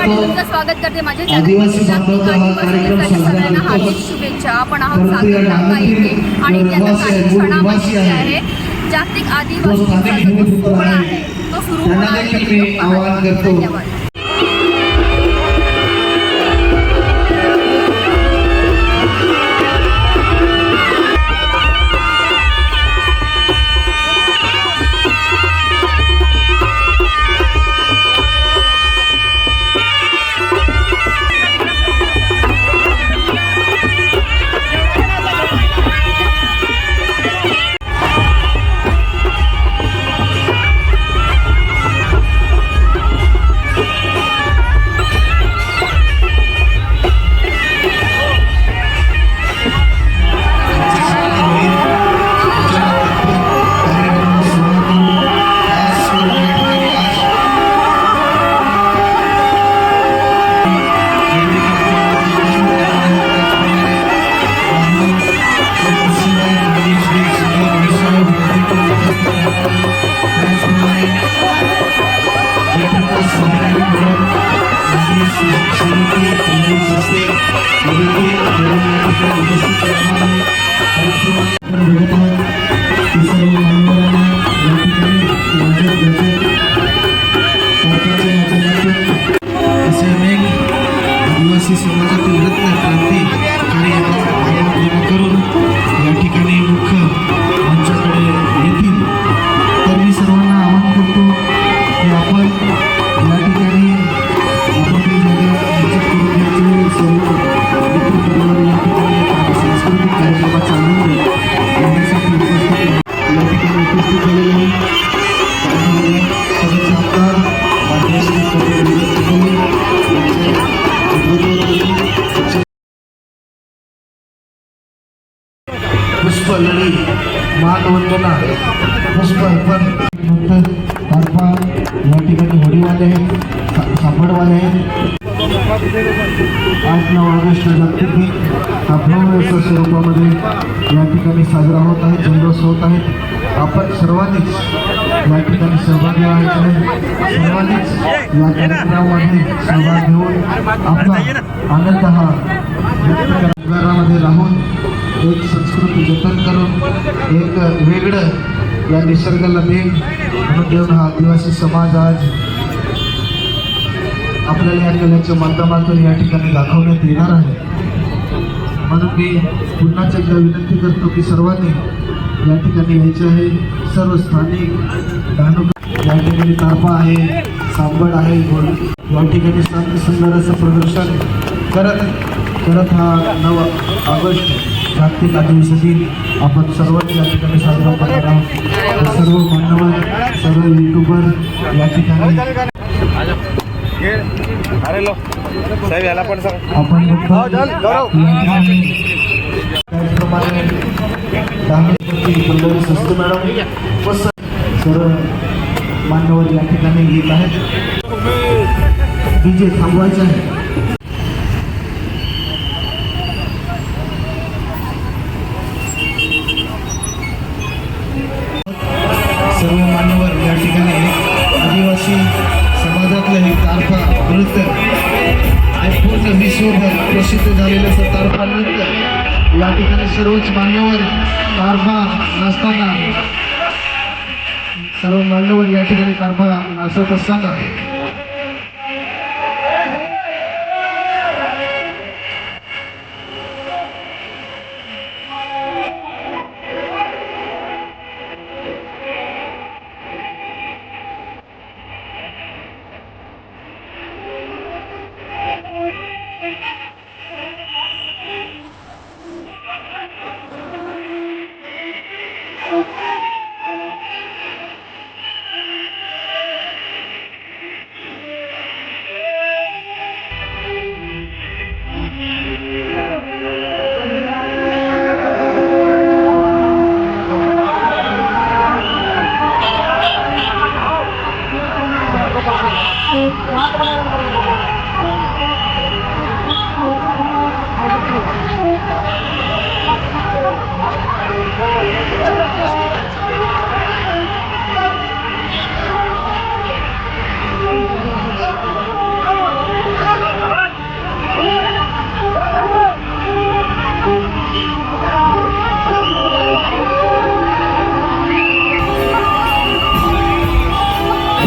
तुमचं स्वागत करते माझ्या सगळ्यांना. हार्दिक शुभेच्छा. आपण आहोत येथे आणि रहिवासी आहे, काही क्षणामध्ये जागतिक आदिवासी सोहळा आहे. तो सुरू त्यांना होणार आहे. धन्यवाद. आदिवासी समाजातील रत्न क्रांती पुष्पलढी मानवंदना पुष्प अर्पण नंतर तारपा या ठिकाणी होडीवाले आहेत सापडवाले आहेत. आठ नऊ ऑगस्ट जागतिक दिन हा भव्य स्वरूपामध्ये या ठिकाणी साजरा होत आहे जल्लोष होत आहेत आपण सर्वांनीच या ठिकाणी सहभागी व्हायचं आहे सर्वांनीच या कार्यक्रमामध्ये सहभाग घेऊन आपला आनंद हा एक वेगळं या निसर्गाला देण म्हणून देऊन हा आदिवासी समाज आज आपल्याला या कलेच्या माध्यमातून या ठिकाणी दाखवण्यात येणार आहे. म्हणून मी पुन्हाच एकदा विनंती करतो की सर्वांनी या ठिकाणी यायचे आहे. सर्व स्थानिक डहाणू या ठिकाणी तारपा आहे सांबड आहे. या ठिकाणी शांत सुंदर असं प्रदर्शन करत करत हा नऊ ऑगस्ट जागतिक आदिवासी दिन आपण सर्वांनी या ठिकाणी साजरा करणार आहोत. सर्व मान्यवर सर्व युट्यूबर या ठिकाणी आपण त्याचप्रमाणे पल्लवी सस्तू मॅडम व सर्व मान्यवर या ठिकाणी येत आहेत. डीजे थांबवायचे आहे. दिवशी समाजातलं हे तारपा नृत्य आणि पूर्ण विश्वभर प्रसिद्ध झालेलं असं तारपा नृत्य. या ठिकाणी सर्वच मान्यवर तारपा नाचताना सर्व मान्यवर या ठिकाणी तारपा नाचत असताना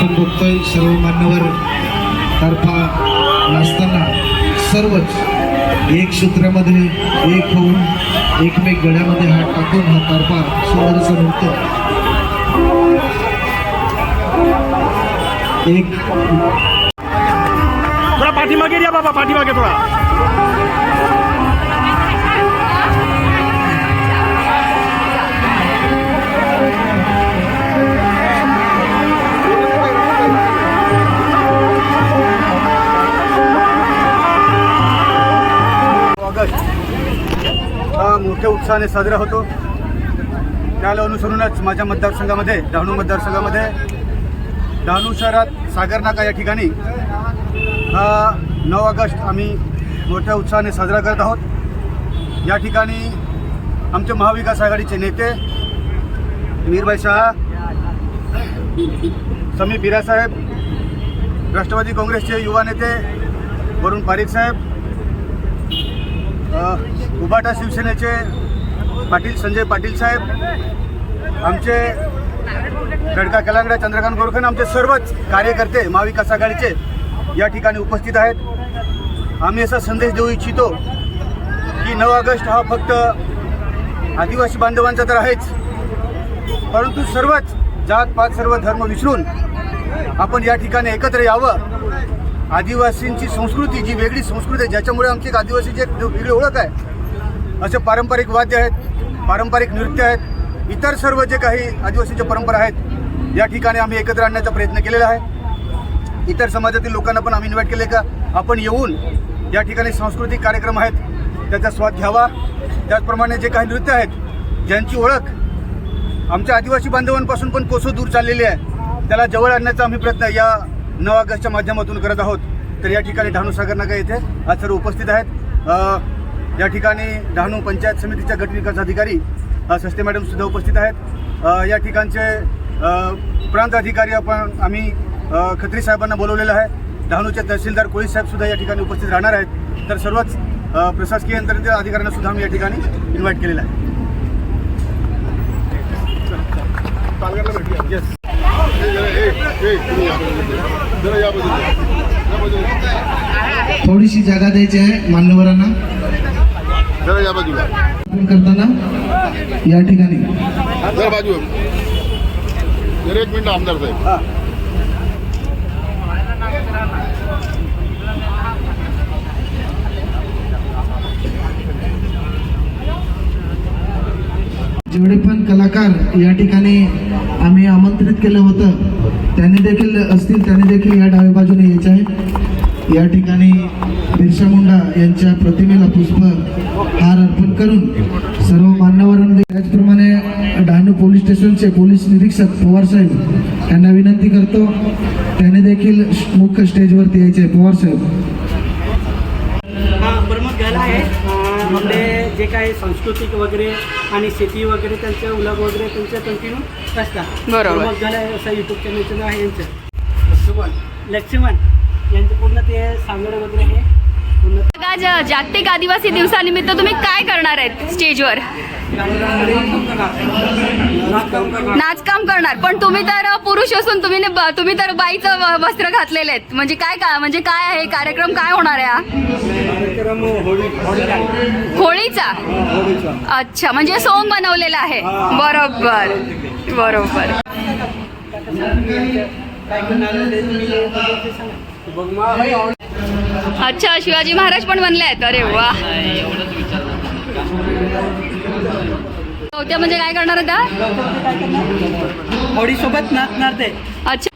सर्व मान्यवर तर्फा नसताना सर्वच एक सूत्रामध्ये एक होऊन एकमेक गळ्यामध्ये हात टाकून हा तर्फा सुंदरचं नृत्य. एक थोडा पाठीमागे या बाबा पाठीमागे थोडा. उत्साहाने साजरा होतो. त्याला अनुसरूनच माझ्या मतदारसंघामध्ये डहाणू मतदारसंघामध्ये डहाणू शहरात सागर नाका या ठिकाणी हा नऊ ऑगस्ट आम्ही मोठ्या उत्साहाने साजरा करत आहोत. या ठिकाणी आमचे महाविकास आघाडीचे नेते मीरभाई शहा समी बिरासाहेब राष्ट्रवादी काँग्रेसचे युवा नेते वरुण पारिक साहेब उबाटा शिवसेनेचे पाटील संजय पाटील साहेब आमचे गडका कलांगडा चंद्रकांत गोरखन आमचे सर्वच कार्यकर्ते महाविकास आघाडीचे या ठिकाणी उपस्थित आहेत. आम्ही असा संदेश देऊ इच्छितो की नऊ ऑगस्ट हा फक्त आदिवासी बांधवांचा तर आहेच परंतु सर्वच जात पात सर्व धर्म विसरून आपण या ठिकाणी एकत्र यावं. आदिवासींची संस्कृती जी वेगळी संस्कृती आहे ज्याच्यामुळे आमची एक आदिवासीची एक वेगळी ओळख आहे असे पारंपरिक वाद्य आहेत. पारंपरिक नृत्य आहेत. इतर सर्व जे काही आदिवासीच्या परंपरा आहेत या ठिकाणी आम्ही एकत्र आणण्याचा प्रयत्न केलेला आहे. इतर समाजातील लोकांना पण आम्ही इन्व्हाइट केले का आपण येऊन या ठिकाणी सांस्कृतिक कार्यक्रम आहेत त्याचा स्वाद घ्यावा. त्याचप्रमाणे जे काही नृत्य आहेत ज्यांची ओळख आमच्या आदिवासी बांधवांपासून पण कोसो दूर चाललेली आहे त्याला जवळ आणण्याचा आम्ही प्रयत्न या नऊ ऑगस्टच्या माध्यमातून करत आहोत. तर या ठिकाणी डहाणू सागर येथे आज सर्व उपस्थित आहेत. या ठिकाणी डहाणू पंचायत समितीच्या गट विकास अधिकारी सस्ते मॅडम सुद्धा उपस्थित आहेत. या ठिकाणचे प्रांत अधिकारी आपण आम्ही खत्री साहेबांना बोलवलेलं आहे. डहाणूचे तहसीलदार कोळी साहेब सुद्धा या ठिकाणी उपस्थित राहणार आहेत. तर सर्वच प्रशासकीय यंत्रणेच्या अधिकाऱ्यांना सुद्धा आम्ही या ठिकाणी इन्व्हाइट केलेलं आहे. येस थोडीशी जागा द्यायची आहे मान्यवरांना. जरा या बाजूला. आपण करताना या ठिकाणी. एक मिनिट आमदार साहेब. जेवढे पण कलाकार या ठिकाणी आम्ही आमंत्रित केलं होतं त्यांनी देखील असतील त्यांनी देखील या डाव्या बाजूने यायचं आहे. या ठिकाणी बिरसा मुंडा यांच्या प्रतिमेला पुष्प हार अर्पण करून सर्व मान्यवरांना त्याचप्रमाणे डहाणू पोलीस स्टेशनचे पोलीस निरीक्षक पवार साहेब यांना विनंती करतो त्यांनी देखील मुख्य स्टेजवरती यायचे आहे. पवार जे काही सांस्कृतिक वगैरे आणि शेती वगैरे त्यांचे उलग वगैरे त्यांचे कंटिन्यू असतात. बरोबर. घाला आहे असं युट्यूब चॅनलचं नाव आहे यांचं. लक्ष्मण. यांचं पूर्ण ते सांगड वगैरे हे आज जागतिक आदिवासी दिवसानिमित्त तुम्ही काय करणार आहेत स्टेजवर? नाचकाम करणार. पण तुम्ही तर पुरुष असून तुम्ही तुम्ही तर बाईचं वस्त्र घातलेले आहेत. म्हणजे काय का म्हणजे काय आहे? कार्यक्रम काय होणार आहे हा? होळीचा? अच्छा म्हणजे सोंग बनवलेला आहे. बरोबर. बरोबर. काय अच्छा शिवाजी महाराज पण बनले आहेत. अरे वा. चौथ्या म्हणजे काय करणार होता होळी सोबत नाचणार ते. अच्छा.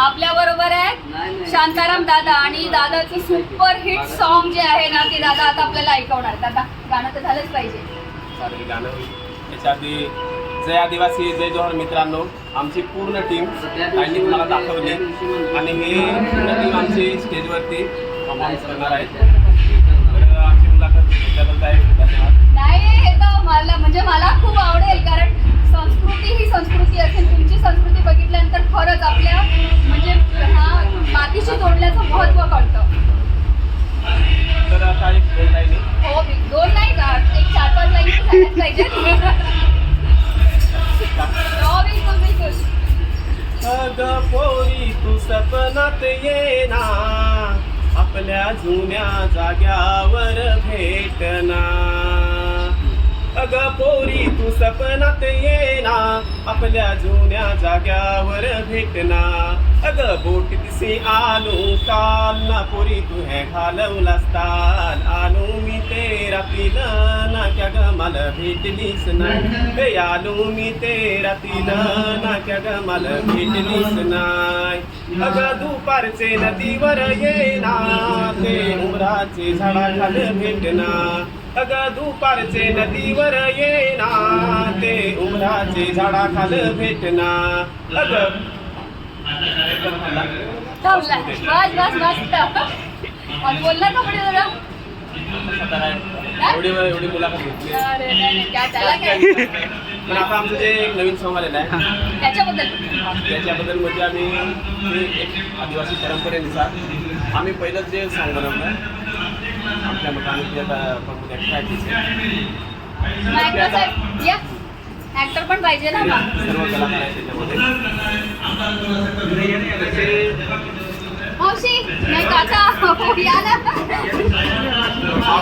आपल्या बरोबर आहे शांताराम दादा आणि दादाचं सुपर हिट सॉन्ग जे आहे ना ते दादा आता आपल्याला ऐकवणार. दादा गाणं तर झालंच पाहिजे. जय आदिवासी जय जोहर मित्रांनो आमची पूर्ण टीम त्यांनी तुम्हाला दाखवली. आणि हे पूर्ण टीम आमची स्टेजवरती परफॉर्मन्स करणार तर आमची मुलाखत घेतल्याबद्दल आहे धन्यवाद. नाही हे तर मला म्हणजे मला खूप आवडेल कारण संस्कृती ही संस्कृती असेल. तुमची संस्कृती बघितल्यानंतर खरंच आपल्या म्हणजे ह्या मातीशी जोडल्याचं महत्त्व कळतं. तर आता एक दोन लाईनी. हो दोन नाही का? एक चार पाच लाईन पाहिजे हो पोरी तू सपनात येना, आपल्या जुन्या जाग्यावर भेटना. अग पोरी तू सपनात आपल्या जुन्या जाग्यावर भेटना. अग बोट दिसे आलो, काल ना पोरी तू हे घालवलास, ताल आलो मी ते रातील ना ग मला भेटलीस नाही हे आलो मी ते रातील ना क्या ग मला भेटलीस नाही अग दुपारचे नदीवर येना ते उमराचे झाडाखाल भेटना अग दुपारचे नदीवर येना ते उमराचे झाडाखाल भेटना अग थांबला बस बस बोलला का पुढे जरा एवढी एवढी मुलाखत घेतली. अरे नाही, नाही, काय त्याला काय पण आता आमचं जे एक नवीन सॉंग आलेलं आहे त्याच्याबद्दल. त्याच्याबद्दल म्हणजे आम्ही ते एक आदिवासी परंपरेनुसार आम्ही पहिलंच जे सॉंग बनवलं आमच्या मते आम्ही ते आता. मग ऍक्टर साहेब या. ऍक्टर पण पाहिजे ना मग सर्व कलाकार आहेत त्याच्यामध्ये. मावशी नाही काका हो, या ना.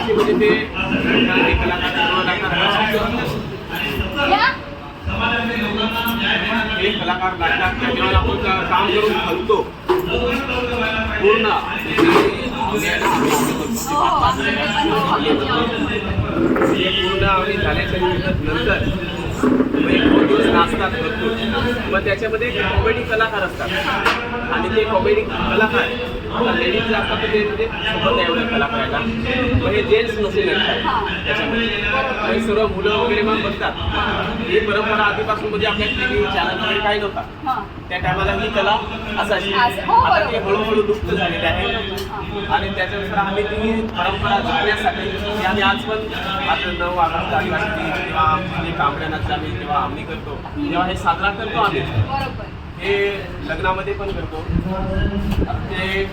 म्हणजे ते ते कलाकार या. हे कलाकार लागतात त्याच्यावर आपण काम करून थांबतो पूर्ण. हो हो. पूर्ण आम्ही झाल्याच्यानंतर मग नाचतात भरपूर. मग त्याच्यामध्ये कॉमेडी कलाकार असतात. आणि ते कॉमेडी कलाकार आता लेडीज जे असतात ते सोबत नाही एवढे कलाकार यायला मग हे जेंट्स नसेल आणि सर्व मुलं वगैरे मग बघतात. ही. परंपरा आधीपासून म्हणजे आपल्या टी व्ही चॅनलमध्ये काही नव्हता. त्या टायमाला ही कला असायची. असं- हो, आता ती. हळूहळू लुप्त झालेली आहे. आणि त्याच्यानुसार आम्ही ती परंपरा जपण्यासाठी आम्ही आज पण आज नऊ ऑगस्ट आदिवासी किंवा आम्ही कांबड्या नाच आम्ही जेव्हा आम्ही करतो. तेव्हा हे साजरा करतो आम्ही. हे लग्नामध्ये पण करतो ते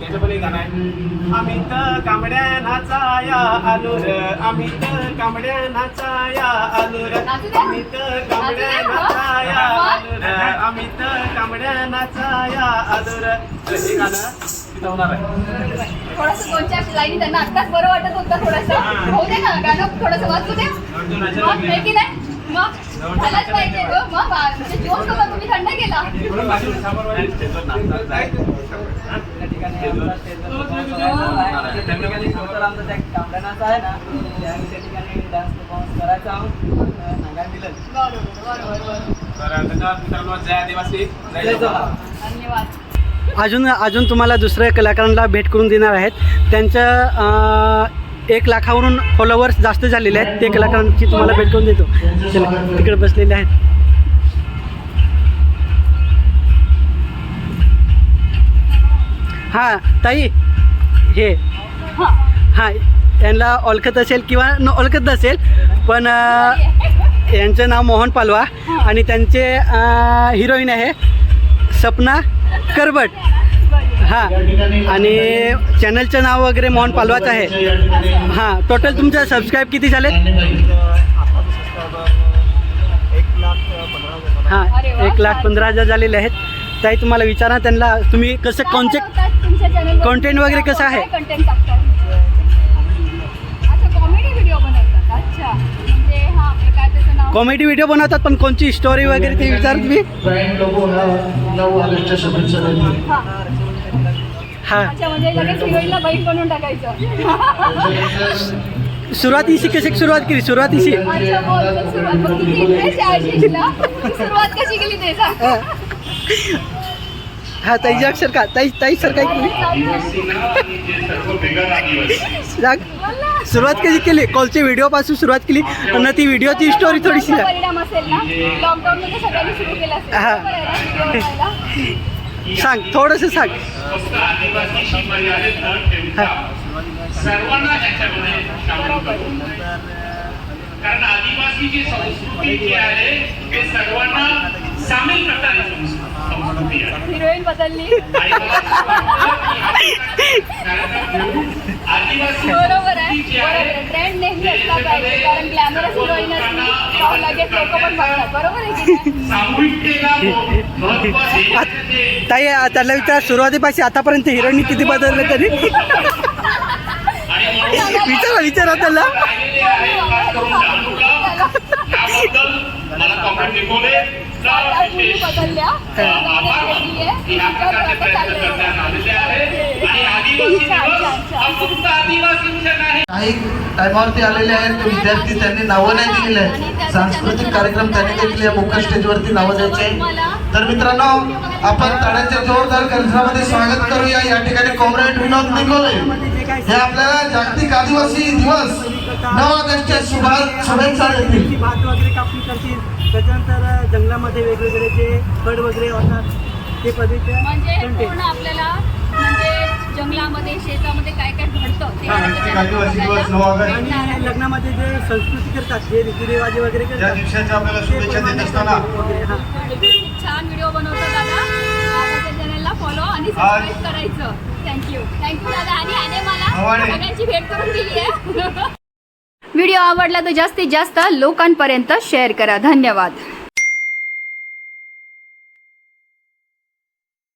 त्याचं पण एक गाणं आहे आम्ही तर कांबड्या नाचाया आलो र आम्ही तर कांबड्या नाचाया आलो र. आम्ही तर कांबड्या. नाचाया. आलो र आम्ही तर कांबड्या नाचाया आलो र हे गाणं तिथं होणार आहे थोडस दोन चार लाईनी त्यांना आत्ताच बरं वाटत होतं थोडस होऊ दे ना गाणं थोडस वाचू द्या मग झालाच पाहिजे. ग मग म्हणजे जोश तुम्ही थंड केला. धन्यवाद. अजून अजून तुम्हाला दुसऱ्या कलाकारांना भेट करून देणार आहेत. त्यांचं अं, एक लाखावरून फॉलोअर्स जास्त झालेले आहेत. ते कलाकारांची तुम्हाला भेट करून देतो. चला तिकडे बसलेले आहेत. हां ताई हे. हा यांना ओळखत असेल किंवा न ओळखत नसेल पण यांचं नाव मोहन पालवा आणि त्यांचे हिरोईन आहे सपना करबट. हां. आणि चॅनलचं नाव वगैरे मोहन पालवाच आहे. हां टोटल तुमचं सबस्क्राईब किती झाले हां एक लाख. पंधरा हजार झालेले आहेत. ताई तुम्हाला विचारा त्यांना तुम्ही कसं वर? content वगैरे कसं आहे? टाकतात अच्छा कॉमेडी व्हिडिओ बनवतात. अच्छा. म्हणजे हा आपलं काय त्याचं नाव? कॉमेडी व्हिडिओ बनवतात पण कोणची स्टोरी वगैरे ते विचार तुम्ही. प्राईम लोगो नऊ ऑगस्टच्या शुभेच्छा हा. हां. अच्छा म्हणजे लगेच हिरोईनला बहीण बनवून टाकायचं. सुरुवातीशी कशी सुरुवात केली सुरुवातीशी सुरुवात. कशी केली ते सांग हा ताई अक्षर का ताई ताई सर काय केली? सांग सुरुवात कशी केली? कॉलची व्हिडिओ पासून सुरुवात केली आणि ती व्हिडिओची स्टोरी थोडीशी चा सांग. परिणाम असेल हा. बरोबर आहे ना सांग सर्वांना ह्याच्यामध्ये सामील बरोबर. करू. कारण आदिवासी जी संस्कृती जी आहे ते सर्वांना सामील करणारी संस- संस्कृती. आहे. हिरोईन बदलली बरोबर आहे. बरोबर ट्रेंड नेहमी असला पाहिजे कारण ग्लॅमरस हिरोईन असली तर लगेच लोक पण बघतात. बरोबर आहे ताई त्याला विचार सुरुवातीपासून आतापर्यंत हिरोईन किती बदलले तरी? विचारा विचारा त्याला. बदलल्या. आहे हा काही टायमावरती आलेले आहेत ते विद्यार्थी त्यांनी नावं नाही दिलेले आहेत. सांस्कृतिक कार्यक्रम त्यांनी देखील या मुख्य स्टेजवरती नावं द्यायचे. आहे. तर मित्रांनो आपण ताड्यांच्या जोरदार गजरामध्ये स्वागत करूया. या ठिकाणी कॉम्रेड विनोद निकोले. हे आपल्याला जागतिक आदिवासी दिवस नऊ ऑगस्टच्या शुभा शुभेच्छा देतील. भात वगैरे कापणी करतील. त्याच्यानंतर जंगलामध्ये वेगवेगळे जे फळ वगैरे होतात ते पद्धतीचे म्हणजे. पूर्ण आपल्याला जंगलामध्ये शेतामध्ये काय काय घडतं. आणि लग्नामध्ये जे संस्कृती करतात जे रीतिरिवाजे वगैरे या करतात दिवसाच्या आपल्याला शुभेच्छा देत असताना वगैरे. खूप छान व्हिडिओ बनवतो दादा. चॅनलला फॉलो आणि सबस्क्राईब करायचं. थँक्यू थँक्यू दादा. आणि आने मला भवानी. सगळ्यांची भेट करून दिली आहे. व्हिडिओ आवडला तर जास्तीत जास्त लोकांपर्यंत शेअर करा. धन्यवाद.